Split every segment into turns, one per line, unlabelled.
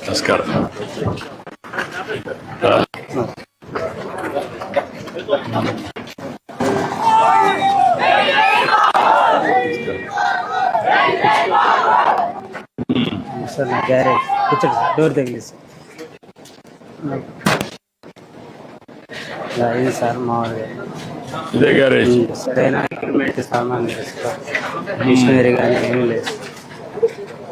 నమస్కారం
సార్ నా గ్యారేజ్ కూర్చోండి సార్ డోర్ తగిలిసి ఇలా అయింది సార్ మామూలుగా
ఇదే గ్యారేజ్
సరైన ఎక్విప్మెంట్ సామాన్ లేదు సార్ మిషనరీ కానీ ఏమీ లేదు.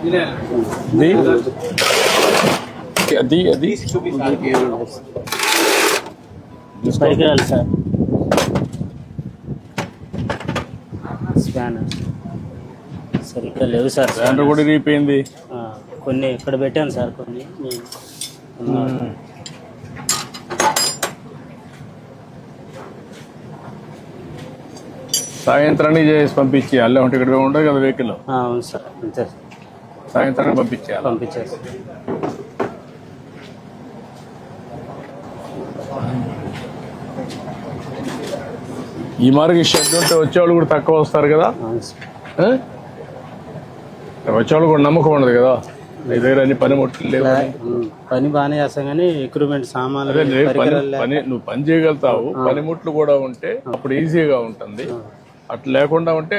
అది అది అది
పరికరాలు సార్ స్పానర్ సార్ ఇక్కడ లేవు సార్
దాంట్లో కూడా ఇరిగిపోయింది.
ఆ, కొన్ని ఇక్కడ పెట్టాను సార్ కొన్ని నేను ఉన్న-
సాయంత్రానికి చేసి పంపించి అల్లే ఉంటే ఇక్కడ ఉండదు కదా వెహికల్
ఆ, అవును సార్ అంతే సార్.
సాయంత్రానికి పంపించేయాలి.
పంపించారు
ఈ మార్గం షెడ్ ఉంటే వచ్చేవాళ్ళు కూడా తక్కువ వస్తారు కదా? వచ్చేవాళ్ళు కూడా నమ్మకం ఉండదు కదా? నీ దగ్గర అన్ని పనిముట్లు లేవు.
పని బాగానే చేస్తాం కానీ ఎక్విప్మెంట్ సామాన్లు
పని నువ్వు పని చేయగలుగుతావు. పనిముట్లు కూడా ఉంటే అప్పుడు ఈజీగా ఉంటుంది. అట్లా లేకుండా ఉంటే